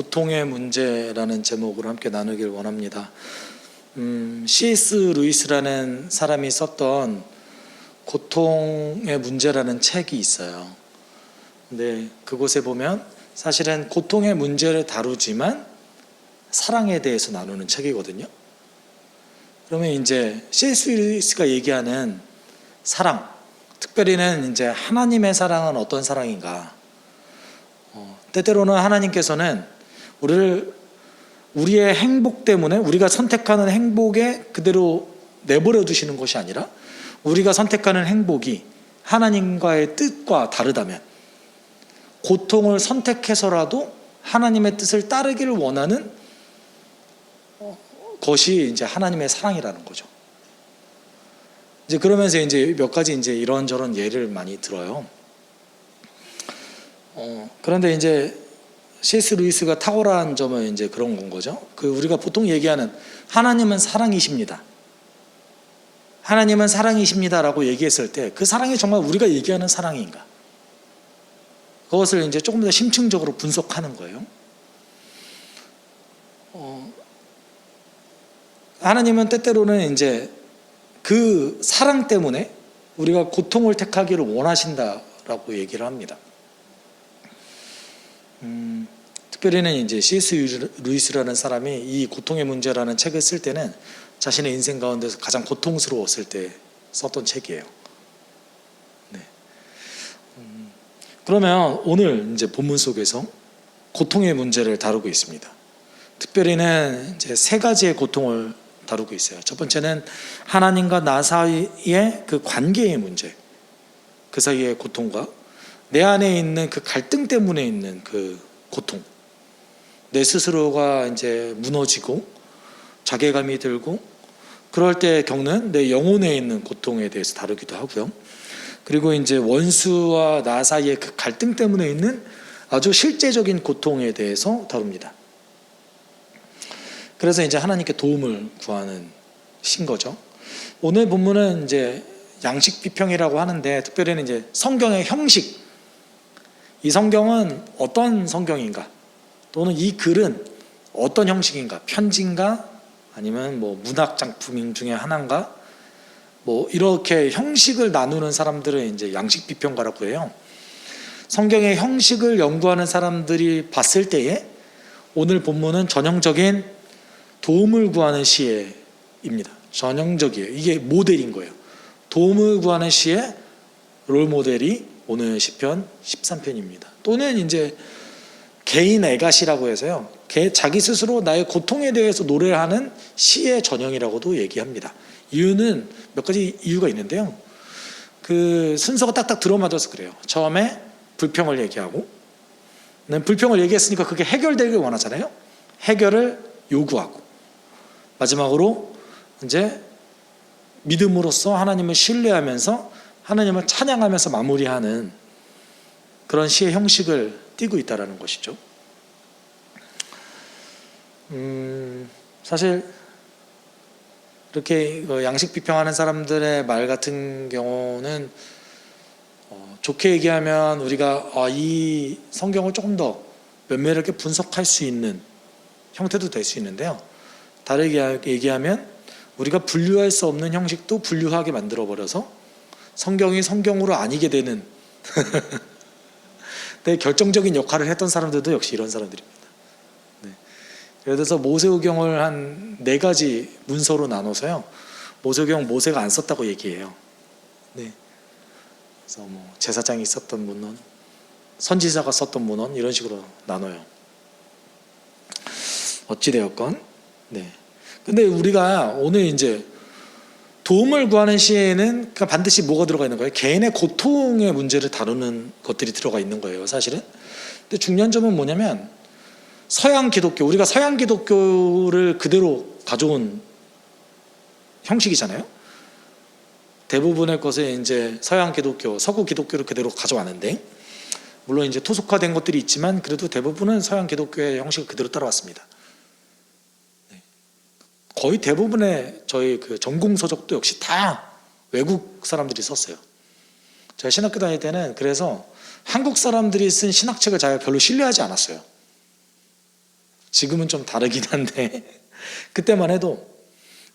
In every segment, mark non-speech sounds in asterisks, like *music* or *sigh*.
고통의 문제라는 제목으로 함께 나누길 원합니다. 음, C.S. 루이스라는 사람이 썼던 고통의 문제라는 책이 있어요. 근데 그곳에 보면 사실은 고통의 문제를 다루지만 사랑에 대해서 나누는 책이거든요. 그러면 이제 C.S. 루이스가 얘기하는 사랑, 특별히는 이제 하나님의 사랑은 어떤 사랑인가? 어, 때때로는 하나님께서는 우리를 우리의 행복 때문에 우리가 선택하는 행복에 그대로 내버려 두시는 것이 아니라 우리가 선택하는 행복이 하나님과의 뜻과 다르다면 고통을 선택해서라도 하나님의 뜻을 따르기를 원하는 어, 것이 이제 하나님의 사랑이라는 거죠. 이제 그러면서 이제 몇 가지 이제 이런저런 예를 많이 들어요. 어, 그런데 이제 C.S. 루이스가 탁월한 점은 이제 그런 건 거죠. 그 우리가 보통 얘기하는 하나님은 사랑이십니다. 하나님은 사랑이십니다라고 얘기했을 때 그 사랑이 정말 우리가 얘기하는 사랑인가? 그것을 이제 조금 더 심층적으로 분석하는 거예요. 어, 하나님은 때때로는 이제 그 사랑 때문에 우리가 고통을 택하기를 원하신다라고 얘기를 합니다. 음, 특별히는 이제 C.S. 루이스라는 사람이 이 고통의 문제라는 책을 쓸 때는 자신의 인생 가운데서 가장 고통스러웠을 때 썼던 책이에요. 네. 음, 그러면 오늘 이제 본문 속에서 고통의 문제를 다루고 있습니다. 특별히는 이제 세 가지의 고통을 다루고 있어요. 첫 번째는 하나님과 나 사이의 그 관계의 문제, 그 사이의 고통과 내 안에 있는 그 갈등 때문에 있는 그 고통, 내 스스로가 이제 무너지고 자괴감이 들고 그럴 때 겪는 내 영혼에 있는 고통에 대해서 다루기도 하고요. 그리고 이제 원수와 나 사이의 그 갈등 때문에 있는 아주 실제적인 고통에 대해서 다룹니다. 그래서 이제 하나님께 도움을 구하는 신 거죠. 오늘 본문은 이제 양식 비평이라고 하는데 특별히는 이제 성경의 형식. 이 성경은 어떤 성경인가? 또는 이 글은 어떤 형식인가? 편지인가? 아니면 뭐 문학 작품 중에 하나인가? 뭐 이렇게 형식을 나누는 사람들은 이제 양식 비평가라고 해요. 성경의 형식을 연구하는 사람들이 봤을 때에 오늘 본문은 전형적인 도움을 구하는 시입니다. 전형적이에요. 이게 모델인 거예요. 도움을 구하는 시의 롤 모델이 오늘 시편 13편입니다. 또는 이제 개인 애가시라고 해서요. 개 자기 스스로 나의 고통에 대해서 노래를 하는 시의 전형이라고도 얘기합니다. 이유는 몇 가지 이유가 있는데요. 그 순서가 딱딱 들어맞아서 그래요. 처음에 불평을 얘기하고 불평을 얘기했으니까 그게 해결되길 원하잖아요. 해결을 요구하고 마지막으로 이제 믿음으로써 하나님을 신뢰하면서 하나님을 찬양하면서 마무리하는 그런 시의 형식을 띠고 있다라는 것이죠. 음, 사실 이렇게 그 양식 비평하는 사람들의 말 같은 경우는 어, 좋게 얘기하면 우리가 아, 이 성경을 조금 더 면밀하게 분석할 수 있는 형태도 될 수 있는데요. 다르게 얘기하면 우리가 분류할 수 없는 형식도 분류하게 만들어 버려서 성경이 성경으로 아니게 되는 내 *laughs* 결정적인 역할을 했던 사람들도 역시 이런 사람들입니다. 네. 들어서 모세오경을 한 네 가지 문서로 나눠서요. 모세오경 모세가 안 썼다고 얘기해요. 네. 그래서 뭐 제사장이 썼던 문헌, 선지자가 썼던 문헌 이런 식으로 나눠요. 어찌 되었건, 네. 근데 우리가 오늘 이제 도움을 구하는 시에는 반드시 뭐가 들어가 있는 거예요? 개인의 고통의 문제를 다루는 것들이 들어가 있는 거예요, 사실은. 근데 중요한 점은 뭐냐면 서양 기독교, 우리가 서양 기독교를 그대로 가져온 형식이잖아요. 대부분의 것에 이제 서양 기독교, 서구 기독교를 그대로 가져왔는데 물론 이제 토속화된 것들이 있지만 그래도 대부분은 서양 기독교의 형식을 그대로 따라왔습니다. 거의 대부분의 저희 그 전공 서적도 역시 다 외국 사람들이 썼어요. 제가 신학교 다닐 때는 그래서 한국 사람들이 쓴 신학책을 제가 별로 신뢰하지 않았어요. 지금은 좀 다르긴 한데 *laughs* 그때만 해도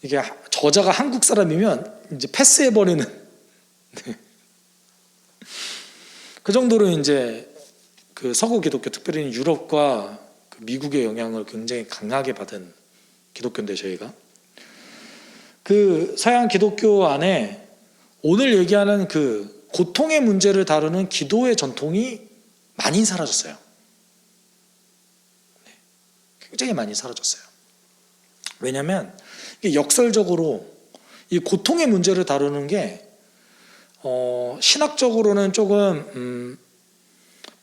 이게 저자가 한국 사람이면 이제 패스해 버리는 *laughs* 네. 그 정도로 이제 그 서구 기독교 특별히 유럽과 그 미국의 영향을 굉장히 강하게 받은 기독교인데 저희가 그 서양 기독교 안에 오늘 얘기하는 그 고통의 문제를 다루는 기도의 전통이 많이 사라졌어요. 네. 굉장히 많이 사라졌어요. 왜냐하면 역설적으로 이 고통의 문제를 다루는 게 어, 신학적으로는 조금 음,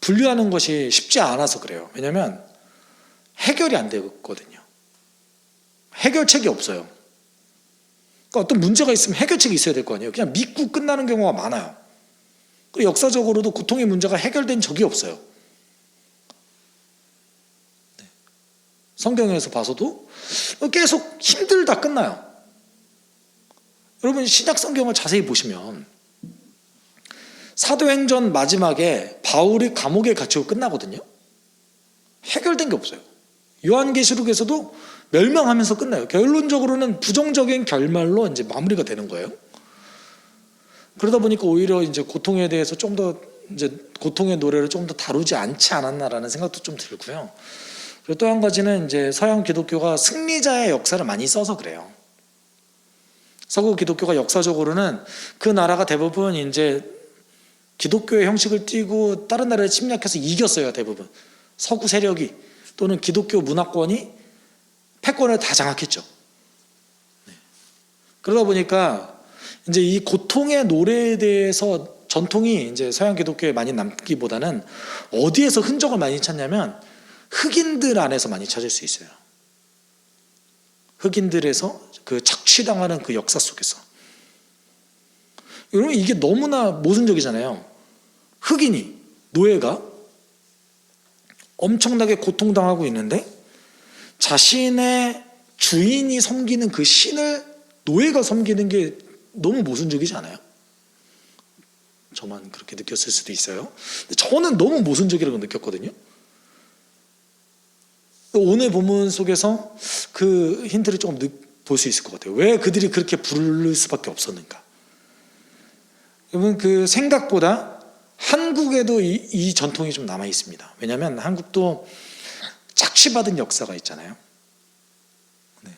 분류하는 것이 쉽지 않아서 그래요. 왜냐하면 해결이 안 되거든요. 해결책이 없어요. 그러니까 어떤 문제가 있으면 해결책이 있어야 될 거 아니에요. 그냥 믿고 끝나는 경우가 많아요. 그리고 역사적으로도 고통의 문제가 해결된 적이 없어요. 네. 성경에서 봐서도 계속 힘들다 끝나요. 여러분 신약 성경을 자세히 보시면 사도행전 마지막에 바울이 감옥에 갇히고 끝나거든요. 해결된 게 없어요. 요한계시록에서도 멸망하면서 끝나요. 결론적으로는 부정적인 결말로 이제 마무리가 되는 거예요. 그러다 보니까 오히려 이제 고통에 대해서 좀 더 이제 고통의 노래를 좀 더 다루지 않지 않았나라는 생각도 좀 들고요. 그리고 또 한 가지는 이제 서양 기독교가 승리자의 역사를 많이 써서 그래요. 서구 기독교가 역사적으로는 그 나라가 대부분 이제 기독교의 형식을 띠고 다른 나라를 침략해서 이겼어요, 대부분. 서구 세력이 또는 기독교 문화권이 패권을 다 장악했죠. 네. 그러다 보니까 이제 이 고통의 노래에 대해서 전통이 이제 서양 기독교에 많이 남기보다는 어디에서 흔적을 많이 찾냐면 흑인들 안에서 많이 찾을 수 있어요. 흑인들에서 그 착취당하는 그 역사 속에서. 여러분 이게 너무나 모순적이잖아요. 흑인이 노예가 엄청나게 고통당하고 있는데 자신의 주인이 섬기는 그 신을 노예가 섬기는 게 너무 모순적이지 않아요? 저만 그렇게 느꼈을 수도 있어요. 저는 너무 모순적이라고 느꼈거든요. 오늘 본문 속에서 그 힌트를 조금 볼 수 있을 것 같아요. 왜 그들이 그렇게 부를 수밖에 없었는가? 여러분 그 생각보다 한국에도 이, 이 전통이 좀 남아 있습니다. 왜냐하면 한국도 착취받은 역사가 있잖아요. 네.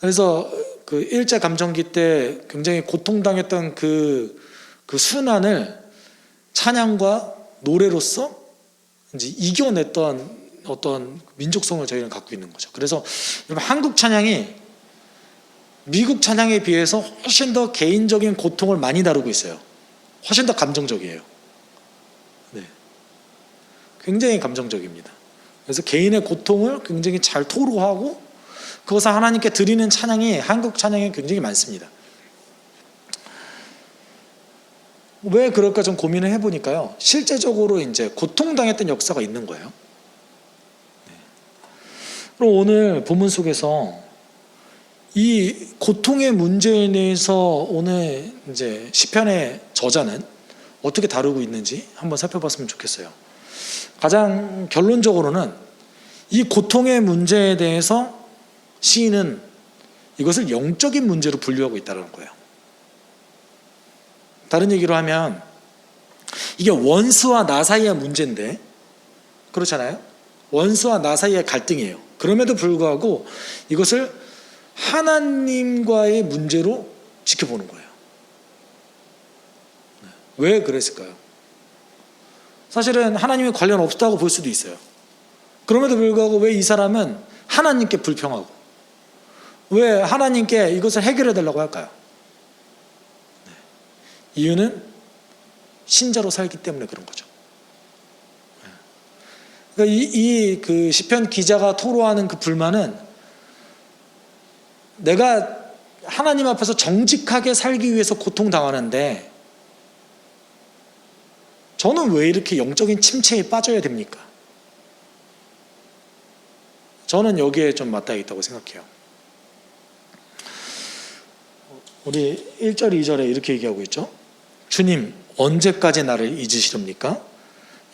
그래서 그 일제 감정기 때 굉장히 고통당했던 그, 그 순환을 찬양과 노래로서 이제 이겨냈던 어떤 민족성을 저희는 갖고 있는 거죠. 그래서 한국 찬양이 미국 찬양에 비해서 훨씬 더 개인적인 고통을 많이 다루고 있어요. 훨씬 더 감정적이에요. 네. 굉장히 감정적입니다. 그래서 개인의 고통을 굉장히 잘 토로하고 그것을 하나님께 드리는 찬양이 한국 찬양에 굉장히 많습니다. 왜 그럴까 좀 고민을 해보니까요. 실제적으로 이제 고통당했던 역사가 있는 거예요. 네. 그럼 오늘 본문 속에서 이 고통의 문제에 대해서 오늘 이제 시편의 저자는 어떻게 다루고 있는지 한번 살펴봤으면 좋겠어요. 가장 결론적으로는 이 고통의 문제에 대해서 시인은 이것을 영적인 문제로 분류하고 있다는 거예요. 다른 얘기로 하면 이게 원수와 나 사이의 문제인데 그렇잖아요. 원수와 나 사이의 갈등이에요. 그럼에도 불구하고 이것을 하나님과의 문제로 지켜보는 거예요. 네. 왜 그랬을까요? 사실은 하나님이 관련 없다고 볼 수도 있어요. 그럼에도 불구하고 왜 이 사람은 하나님께 불평하고 왜 하나님께 이것을 해결해 달라고 할까요? 네. 이유는 신자로 살기 때문에 그런 거죠. 네. 그러니까 이그 시편 기자가 토로하는 그 불만은 내가 하나님 앞에서 정직하게 살기 위해서 고통당하는데 저는 왜 이렇게 영적인 침체에 빠져야 됩니까? 저는 여기에 좀 맞닿아 있다고 생각해요. 우리 1절, 2절에 이렇게 얘기하고 있죠. 주님, 언제까지 나를 잊으시렵니까?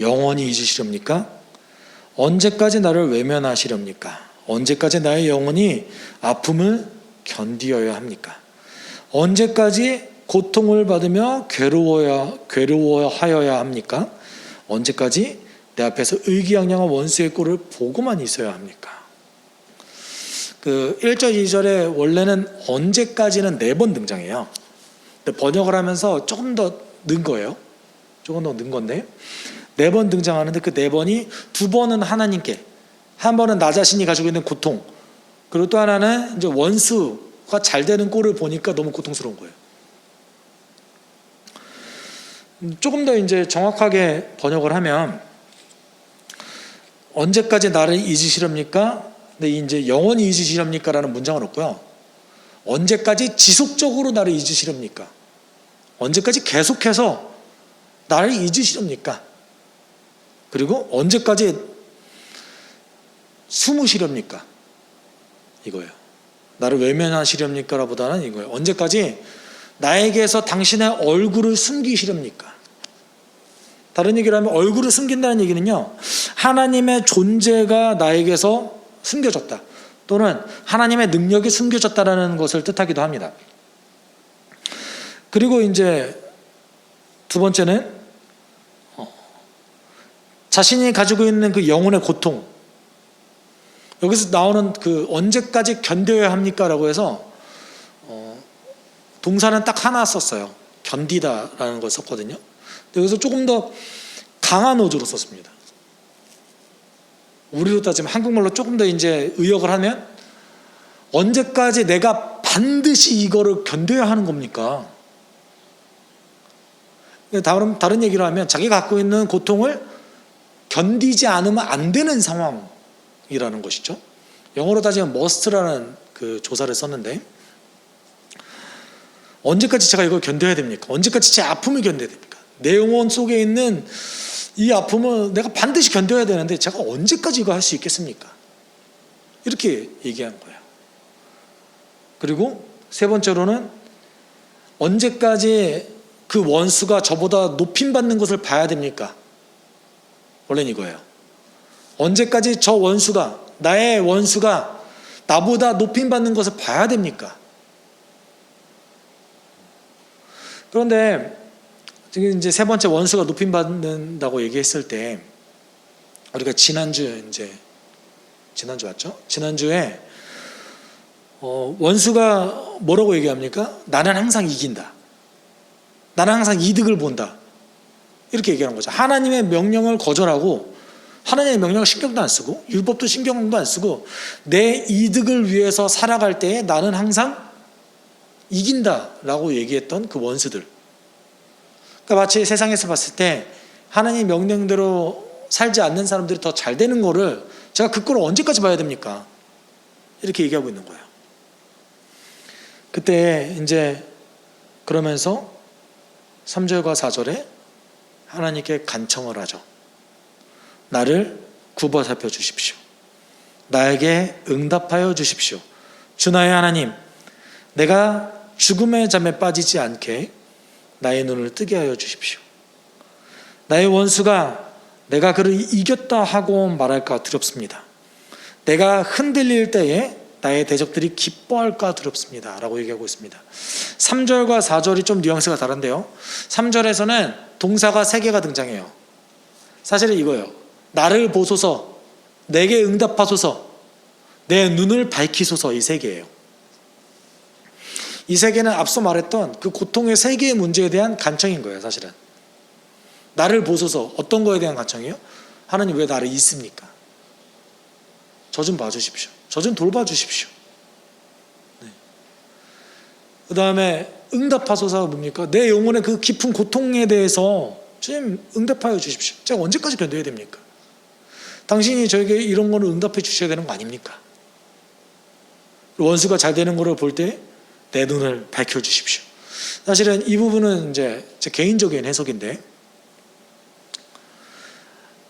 영원히 잊으시렵니까? 언제까지 나를 외면하시렵니까? 언제까지 나의 영혼이 아픔을 견디어야 합니까? 언제까지 고통을 받으며 괴로워야 괴로워하여야 합니까? 언제까지 내 앞에서 의기양양한 원수의 꼴을 보고만 있어야 합니까? 그 1절 2절에 원래는 언제까지는 네 번 등장해요. 근데 번역을 하면서 조금 더 는 거예요. 조금 더 는 건데 네 번 등장하는데 그 네 번이 두 번은 하나님께 한 번은 나 자신이 가지고 있는 고통 그리고 또 하나는 이제 원수가 잘 되는 꼴을 보니까 너무 고통스러운 거예요. 음, 조금 더 이제 정확하게 번역을 하면 언제까지 나를 잊으시렵니까? 근데 이제 영원히 잊으시렵니까라는 문장은 없고요. 언제까지 지속적으로 나를 잊으시렵니까? 언제까지 계속해서 나를 잊으시렵니까? 그리고 언제까지 숨으시렵니까? 이거예요. 나를 외면하시렵니까? 보다는 이거예요. 언제까지 나에게서 당신의 얼굴을 숨기시렵니까? 다른 얘기를 하면 얼굴을 숨긴다는 얘기는요. 하나님의 존재가 나에게서 숨겨졌다. 또는 하나님의 능력이 숨겨졌다라는 것을 뜻하기도 합니다. 그리고 이제 두 번째는 어, 자신이 가지고 있는 그 영혼의 고통. 여기서 나오는 그 언제까지 견뎌야 합니까라고 해서 어, 동사는 딱 하나 썼어요. 견디다라는 걸 썼거든요. 여기서 조금 더 강한 어조로 썼습니다. 우리로 따지면 한국말로 조금 더 이제 의역을 하면 언제까지 내가 반드시 이거를 견뎌야 하는 겁니까? 다른, 다른 얘기를 하면 자기가 갖고 있는 고통을 견디지 않으면 안 되는 상황이라는 것이죠. 영어로 따지면 must라는 그 조사를 썼는데 언제까지 제가 이걸 견뎌야 됩니까? 언제까지 제 아픔을 견뎌야 됩니까? 내 영혼 속에 있는 이 아픔을 내가 반드시 견뎌야 되는데 제가 언제까지 이거 할 수 있겠습니까? 이렇게 얘기한 거예요. 그리고 세 번째로는 언제까지 그 원수가 저보다 높임 받는 것을 봐야 됩니까? 원래는 이거예요. 언제까지 저 원수가 나의 원수가 나보다 높임 받는 것을 봐야 됩니까? 그런데 지금 이제 세 번째 원수가 높임 받는다고 얘기했을 때 우리가 지난주 이제 지난주 왔죠? 지난주에 어, 원수가 뭐라고 얘기합니까? 나는 항상 이긴다. 나는 항상 이득을 본다. 이렇게 얘기하는 거죠. 하나님의 명령을 거절하고 하나님의 명령을 신경도 안 쓰고 율법도 신경도 안 쓰고 내 이득을 위해서 살아갈 때에 나는 항상 이긴다라고 얘기했던 그 원수들. 그러니까 마치 세상에서 봤을 때 하나님 명령대로 살지 않는 사람들이 더 잘 되는 거를 제가 그 꼴을 언제까지 봐야 됩니까? 이렇게 얘기하고 있는 거예요. 그때 이제 그러면서 3절과 4절에 하나님께 간청을 하죠. 나를 굽어 살펴 주십시오. 나에게 응답하여 주십시오. 주 나의 하나님, 내가 죽음의 잠에 빠지지 않게 나의 눈을 뜨게 하여 주십시오. 나의 원수가 내가 그를 이겼다 하고 말할까 두렵습니다. 내가 흔들릴 때에 나의 대적들이 기뻐할까 두렵습니다. 라고 얘기하고 있습니다. 3절과 4절이 좀 뉘앙스가 다른데요. 3절에서는 동사가 3개가 등장해요. 사실은 이거예요. 나를 보소서, 내게 응답하소서, 내 눈을 밝히소서 이 세 개예요. 이세 개는 앞서 말했던 그 고통의 세 개의 문제에 대한 간청인 거예요, 사실은. 나를 보소서 어떤 거에 대한 간청이요? 하나님 왜 나를 잊습니까? 저 좀 봐주십시오. 저 좀 돌봐주십시오. 네. 그 다음에 응답하소서가 뭡니까? 내 영혼의 그 깊은 고통에 대해서 주님 응답하여 주십시오. 제가 언제까지 견뎌야 됩니까? 당신이 저에게 이런 거를 응답해 주셔야 되는 거 아닙니까? 원수가 잘 되는 거를 볼 때 내 눈을 밝혀 주십시오. 사실은 이 부분은 이제 제 개인적인 해석인데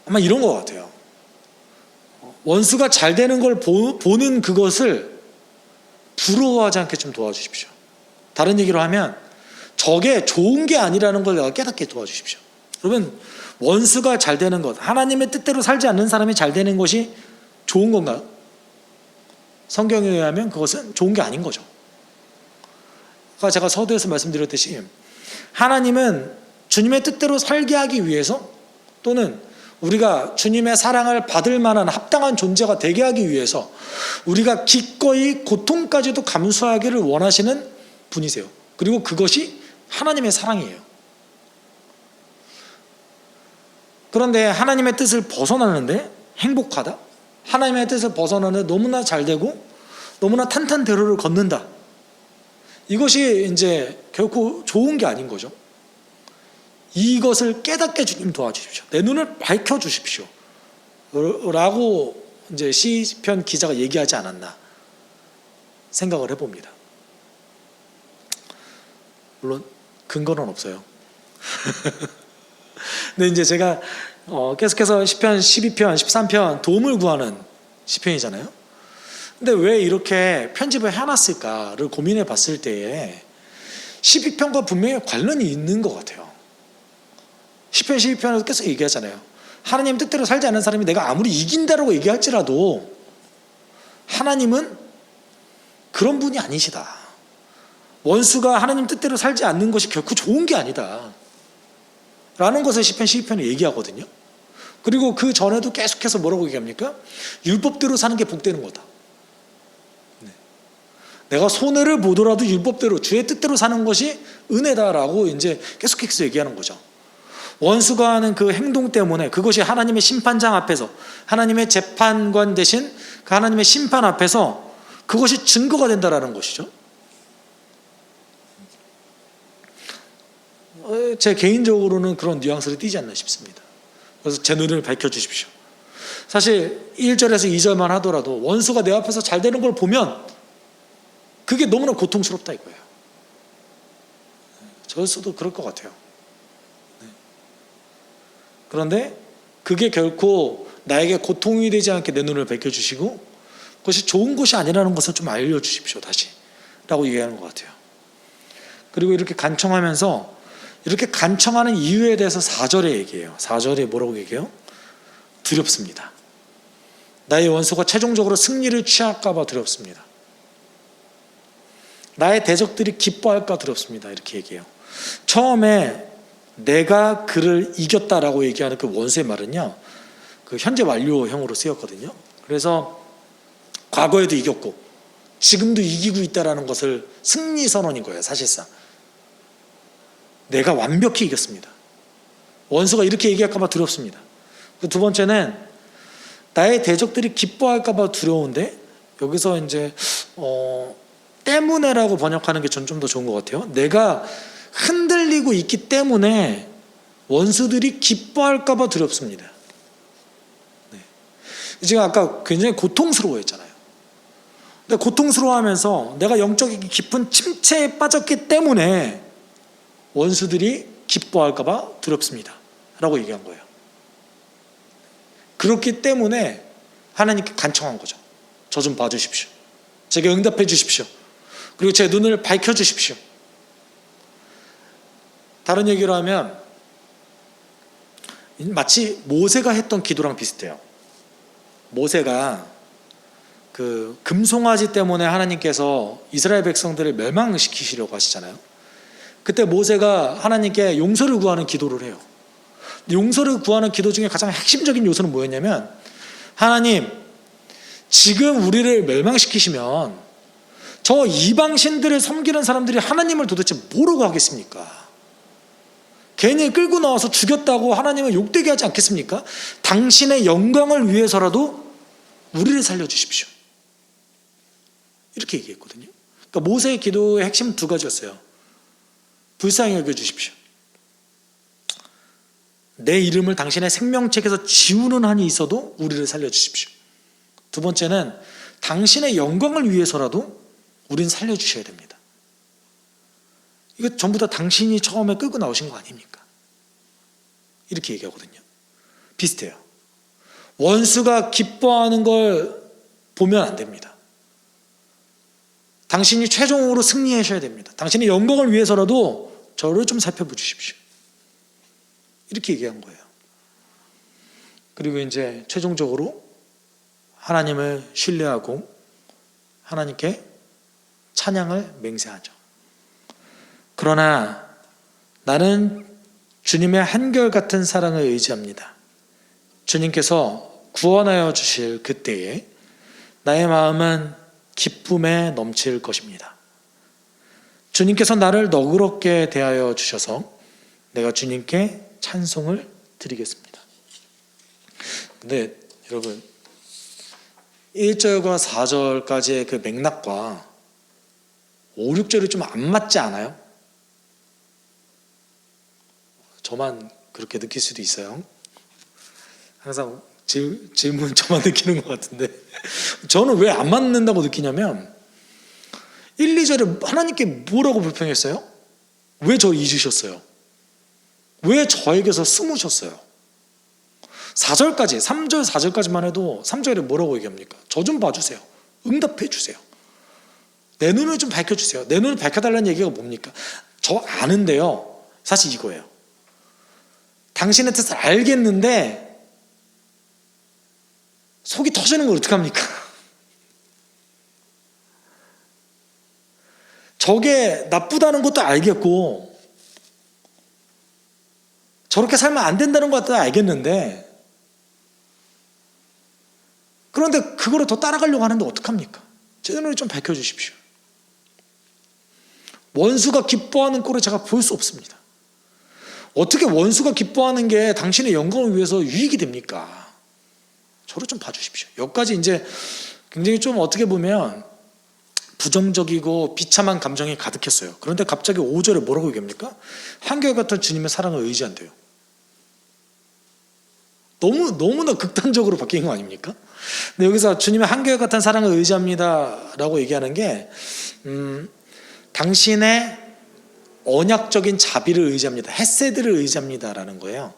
아마 이런 것 같아요. 원수가 잘 되는 걸 보, 보는 그것을 부러워하지 않게 좀 도와주십시오. 다른 얘기로 하면 저게 좋은 게 아니라는 걸 내가 깨닫게 도와주십시오. 여러분 원수가 잘 되는 것, 하나님의 뜻대로 살지 않는 사람이 잘 되는 것이 좋은 건가요? 성경에 의하면 그것은 좋은 게 아닌 거죠. 아까 제가 서두에서 말씀드렸듯이 하나님은 주님의 뜻대로 살게 하기 위해서 또는 우리가 주님의 사랑을 받을 만한 합당한 존재가 되게 하기 위해서 우리가 기꺼이 고통까지도 감수하기를 원하시는 분이세요. 그리고 그것이 하나님의 사랑이에요. 그런데 하나님의 뜻을 벗어나는데 행복하다? 하나님의 뜻을 벗어나는데 너무나 잘 되고 너무나 탄탄대로를 걷는다. 이것이 이제 결코 좋은 게 아닌 거죠. 이것을 깨닫게 주님 도와주십시오. 내 눈을 밝혀 주십시오. 라고 이제 시편 기자가 얘기하지 않았나 생각을 해봅니다. 물론 근거는 없어요. *laughs* 근데 이제 제가 어 계속해서 시편 12편, 13편 도움을 구하는 시편이잖아요. 근데 왜 이렇게 편집을 해놨을까를 고민해 봤을 때에 12편과 분명히 관련이 있는 것 같아요. 10편, 12편에서 계속 얘기하잖아요. 하나님 뜻대로 살지 않는 사람이 내가 아무리 이긴다라고 얘기할지라도 하나님은 그런 분이 아니시다. 원수가 하나님 뜻대로 살지 않는 것이 결코 좋은 게 아니다. 라는 것을 10편, 12편에 얘기하거든요. 그리고 그 전에도 계속해서 뭐라고 얘기합니까? 율법대로 사는 게 복되는 거다. 네. 내가 손해를 보더라도 율법대로 주의 뜻대로 사는 것이 은혜다라고 이제 계속해서 얘기하는 거죠. 원수가 하는 그 행동 때문에 그것이 하나님의 심판장 앞에서 하나님의 재판관 대신 그 하나님의 심판 앞에서 그것이 증거가 된다라는 것이죠. 어, 제 개인적으로는 그런 뉘앙스를 띄지 않나 싶습니다. 그래서 제 눈을 밝혀 주십시오. 사실 1절에서 2절만 하더라도 원수가 내 앞에서 잘 되는 걸 보면 그게 너무나 고통스럽다 이거예요. 저수도 그럴 것 같아요. 네. 그런데 그게 결코 나에게 고통이 되지 않게 내 눈을 밝혀 주시고 그것이 좋은 것이 아니라는 것을 좀 알려 주십시오. 다시. 라고 얘기하는 것 같아요. 그리고 이렇게 간청하면서 이렇게 간청하는 이유에 대해서 4절에 얘기해요. 4절에 뭐라고 얘기해요? 두렵습니다. 나의 원수가 최종적으로 승리를 취할까 봐 두렵습니다. 나의 대적들이 기뻐할까 두렵습니다. 이렇게 얘기해요. 처음에 내가 그를 이겼다라고 얘기하는 그 원수의 말은요, 그 현재 완료형으로 쓰였거든요. 그래서 과거에도 이겼고, 지금도 이기고 있다라는 것을 승리 선언인 거예요, 사실상. 내가 완벽히 이겼습니다. 원수가 이렇게 얘기할까봐 두렵습니다. 그두 번째는 나의 대적들이 기뻐할까봐 두려운데 여기서 이제 어, 때문에라고 번역하는 게 전 좀 더 좋은 것 같아요. 내가 흔들리고 있기 때문에 원수들이 기뻐할까봐 두렵습니다. 네. 지금 아까 굉장히 고통스러워했잖아요. 근데 고통스러워하면서 내가 영적인 깊은 침체에 빠졌기 때문에 원수들이 기뻐할까봐 두렵습니다. 라고 얘기한 거예요. 그렇기 때문에 하나님께 간청한 거죠. 저 좀 봐주십시오. 제게 응답해 주십시오. 그리고 제 눈을 밝혀 주십시오. 다른 얘기로 하면 마치 모세가 했던 기도랑 비슷해요. 모세가 그 금송아지 때문에 하나님께서 이스라엘 백성들을 멸망시키시려고 하시잖아요. 그때 모세가 하나님께 용서를 구하는 기도를 해요. 용서를 구하는 기도 중에 가장 핵심적인 요소는 뭐였냐면 하나님 지금 우리를 멸망시키시면 저 이방신들을 섬기는 사람들이 하나님을 도대체 뭐라고 하겠습니까? 괜히 끌고 나와서 죽였다고 하나님을 욕되게 하지 않겠습니까? 당신의 영광을 위해서라도 우리를 살려주십시오. 이렇게 얘기했거든요. 그러니까 모세의 기도의 핵심 두 가지였어요. 불쌍히 여겨주십시오. 내 이름을 당신의 생명책에서 지우는 한이 있어도 우리를 살려주십시오. 두 번째는 당신의 영광을 위해서라도 우린 살려주셔야 됩니다. 이거 전부 다 당신이 처음에 끌고 나오신 거 아닙니까? 이렇게 얘기하거든요. 비슷해요. 원수가 기뻐하는 걸 보면 안 됩니다. 당신이 최종으로 승리하셔야 됩니다. 당신의 영광을 위해서라도 저를 좀 살펴봐 주십시오. 이렇게 얘기한 거예요. 그리고 이제 최종적으로 하나님을 신뢰하고 하나님께 찬양을 맹세하죠. 그러나 나는 주님의 한결같은 사랑을 의지합니다. 주님께서 구원하여 주실 그때에 나의 마음은 기쁨에 넘칠 것입니다. 주님께서 나를 너그럽게 대하여 주셔서 내가 주님께 찬송을 드리겠습니다. 근데 여러분 1절과 4절까지의 그 맥락과 5, 6절이 좀 안 맞지 않아요? 저만 그렇게 느낄 수도 있어요. 항상 질, 질문 저만 *laughs* 느끼는 것 같은데 저는 왜 안 맞는다고 느끼냐면 1, 2절에 하나님께 뭐라고 불평했어요? 왜 저 잊으셨어요? 왜 저에게서 숨으셨어요? 4절까지 3절 4절까지만 해도 3절에 뭐라고 얘기합니까? 저 좀 봐주세요. 응답해 주세요. 내 눈을 좀 밝혀주세요. 내 눈을 밝혀달라는 얘기가 뭡니까? 저 아는데요. 사실 이거예요. 당신의 뜻을 알겠는데 속이 터지는 걸 어떡합니까? 저게 나쁘다는 것도 알겠고 저렇게 살면 안 된다는 것도 알겠는데 그런데 그거를 더 따라가려고 하는데 어떡합니까? 제 눈을 좀 밝혀주십시오. 원수가 기뻐하는 꼴을 제가 볼 수 없습니다. 어떻게 원수가 기뻐하는 게 당신의 영광을 위해서 유익이 됩니까? 저를 좀 봐주십시오. 여기까지 이제 굉장히 좀 어떻게 보면 부정적이고 비참한 감정이 가득했어요. 그런데 갑자기 5절에 뭐라고 얘기합니까? 한결같은 주님의 사랑을 의지한대요. 너무 너무나 극단적으로 바뀐 거 아닙니까? 근데 여기서 주님의 한결같은 사랑을 의지합니다 라고 얘기하는 게 음, 당신의 언약적인 자비를 의지합니다. 헤세드를 의지합니다라는 거예요.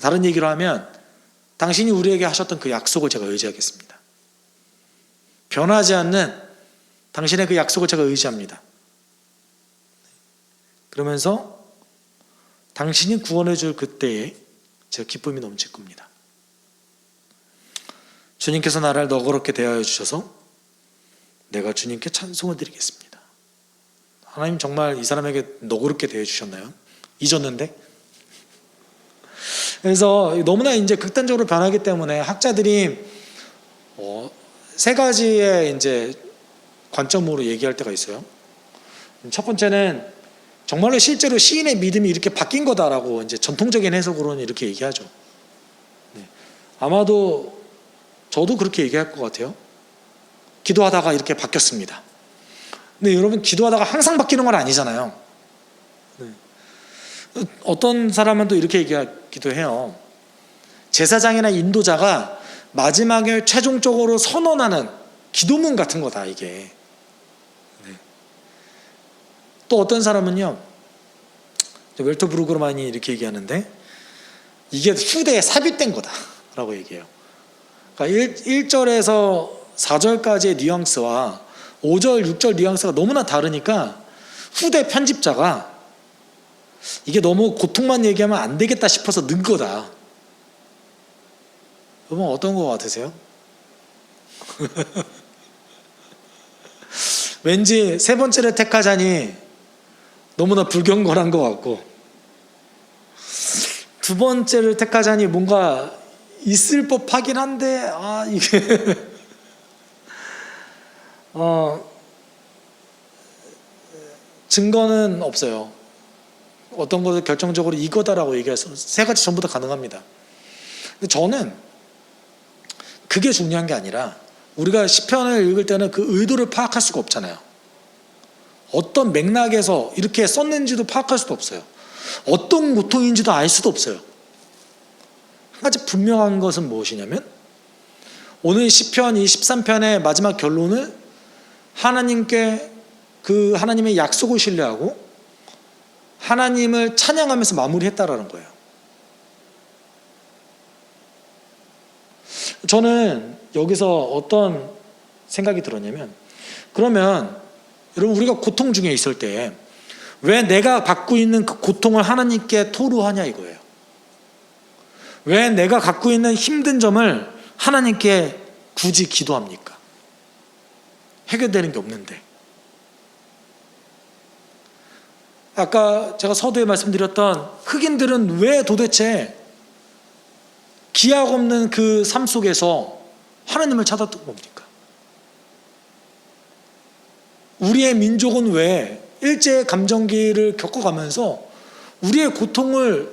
다른 얘기로 하면 당신이 우리에게 하셨던 그 약속을 제가 의지하겠습니다. 변하지 않는 당신의 그 약속을 제가 의지합니다. 그러면서 당신이 구원해 줄 그때에 제가 기쁨이 넘칠 겁니다. 주님께서 나를 너그럽게 대하여 주셔서 내가 주님께 찬송을 드리겠습니다. 하나님 정말 이 사람에게 너그럽게 대해 주셨나요? 잊었는데? 그래서 너무나 이제 극단적으로 변하기 때문에 학자들이 어, 세 가지의 이제 관점으로 얘기할 때가 있어요. 첫 번째는 정말로 실제로 시인의 믿음이 이렇게 바뀐 거다라고 이제 전통적인 해석으로는 이렇게 얘기하죠. 네. 아마도 저도 그렇게 얘기할 것 같아요. 기도하다가 이렇게 바뀌었습니다. 근데 여러분 기도하다가 항상 바뀌는 건 아니잖아요. 네. 어떤 사람은 또 이렇게 얘기하기도 해요. 제사장이나 인도자가 마지막에 최종적으로 선언하는 기도문 같은 거다 이게. 네. 또 어떤 사람은요. 웰터 브루그만이 이렇게 얘기하는데 이게 후대에 삽입된 거다라고 얘기해요. 그러니까 1, 1절에서 4절까지의 뉘앙스와 5절, 6절 뉘앙스가 너무나 다르니까 후대 편집자가 이게 너무 고통만 얘기하면 안 되겠다 싶어서 넣은 거다. 여러분 어떤 거 같으세요? *laughs* 왠지 세 번째를 택하자니 너무나 불경건한 것 같고 두 번째를 택하자니 뭔가 있을 법하긴 한데 아 이게 *laughs* 어 증거는 없어요. 어떤 것을 결정적으로 이거다라고 얘기해서 세 가지 전부 다 가능합니다. 근데 저는 그게 중요한 게 아니라 우리가 시편을 읽을 때는 그 의도를 파악할 수가 없잖아요. 어떤 맥락에서 이렇게 썼는지도 파악할 수도 없어요. 어떤 고통인지도 알 수도 없어요. 한 가지 분명한 것은 무엇이냐면 오늘 시편 이 13편의 마지막 결론을 하나님께 그 하나님의 약속을 신뢰하고 하나님을 찬양하면서 마무리했다라는 거예요. 저는 여기서 어떤 생각이 들었냐면 그러면 여러분 우리가 고통 중에 있을 때 왜 내가 받고 있는 그 고통을 하나님께 토로하냐 이거예요. 왜 내가 갖고 있는 힘든 점을 하나님께 굳이 기도합니까? 해결되는 게 없는데. 아까 제가 서두에 말씀드렸던 흑인들은 왜 도대체 기약 없는 그 삶 속에서 하나님을 찾았던 겁니까? 우리의 민족은 왜 일제 감정기를 겪어가면서 우리의 고통을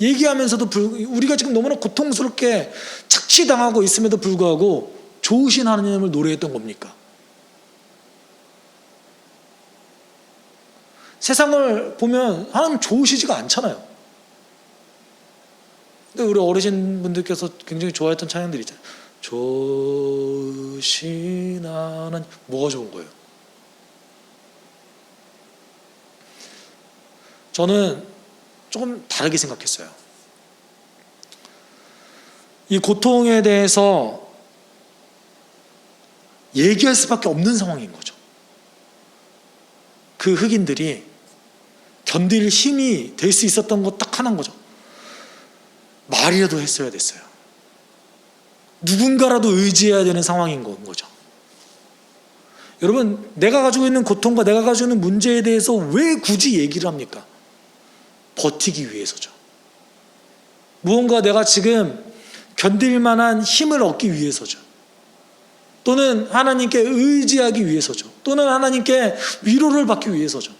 얘기하면서도 불, 우리가 지금 너무나 고통스럽게 착취당하고 있음에도 불구하고 좋으신 하나님을 노래했던 겁니까? 세상을 보면 하나님 좋으시지가 않잖아요. 근데 우리 어르신 분들께서 굉장히 좋아했던 찬양들 있잖아요. 좋으신 하나님 뭐가 좋은 거예요? 저는 조금 다르게 생각했어요. 이 고통에 대해서 얘기할 수밖에 없는 상황인 거죠. 그 흑인들이 견딜 힘이 될 수 있었던 것 딱 하나인 거죠. 말이라도 했어야 됐어요. 누군가라도 의지해야 되는 상황인 건 거죠. 여러분, 내가 가지고 있는 고통과 내가 가지고 있는 문제에 대해서 왜 굳이 얘기를 합니까? 버티기 위해서죠. 무언가 내가 지금 견딜 만한 힘을 얻기 위해서죠. 또는 하나님께 의지하기 위해서죠. 또는 하나님께 위로를 받기 위해서죠.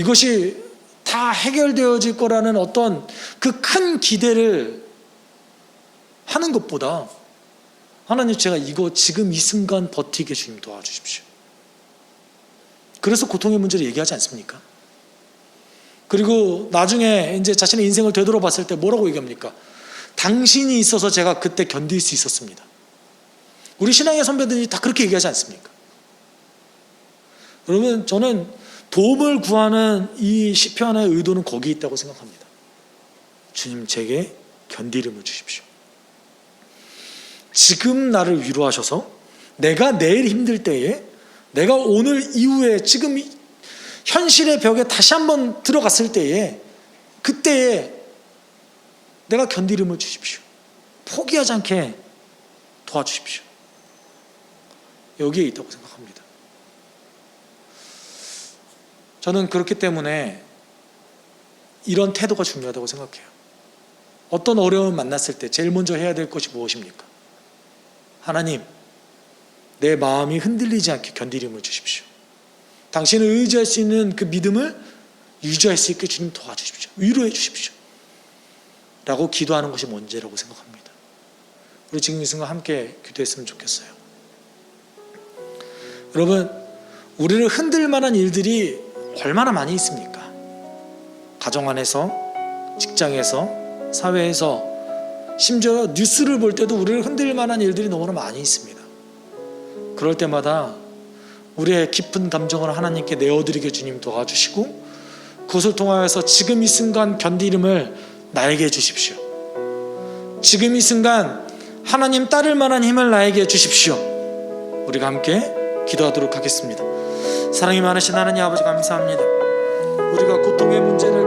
이것이 다 해결되어질 거라는 어떤 그 큰 기대를 하는 것보다 하나님 제가 이거 지금 이 순간 버티게 주님 도와주십시오. 그래서 고통의 문제를 얘기하지 않습니까? 그리고 나중에 이제 자신의 인생을 되돌아봤을 때 뭐라고 얘기합니까? 당신이 있어서 제가 그때 견딜 수 있었습니다. 우리 신앙의 선배들이 다 그렇게 얘기하지 않습니까? 여러분 저는 도움을 구하는 이 시편의 의도는 거기 있다고 생각합니다. 주님 제게 견디름을 주십시오. 지금 나를 위로하셔서 내가 내일 힘들 때에 내가 오늘 이후에 지금 이 현실의 벽에 다시 한번 들어갔을 때에 그때에 내가 견디름을 주십시오. 포기하지 않게 도와주십시오. 여기에 있다고 생각합니다. 저는 그렇기 때문에 이런 태도가 중요하다고 생각해요. 어떤 어려움을 만났을 때 제일 먼저 해야 될 것이 무엇입니까? 하나님, 내 마음이 흔들리지 않게 견디림을 주십시오. 당신을 의지할 수 있는 그 믿음을 유지할 수 있게 주님 도와주십시오. 위로해 주십시오. 라고 기도하는 것이 먼저라고 생각합니다. 우리 지금 이 순간 함께 기도했으면 좋겠어요. 여러분, 우리를 흔들 만한 일들이 얼마나 많이 있습니까? 가정 안에서, 직장에서, 사회에서, 심지어 뉴스를 볼 때도 우리를 흔들 만한 일들이 너무나 많이 있습니다. 그럴 때마다 우리의 깊은 감정을 하나님께 내어드리게 주님 도와주시고 그것을 통하여서 지금 이 순간 견디름을 나에게 주십시오. 지금 이 순간 하나님 따를 만한 힘을 나에게 주십시오. 우리가 함께 기도하도록 하겠습니다. 사랑이 많으신 하나님 아버지 감사합니다. 우리가 고통의 문제를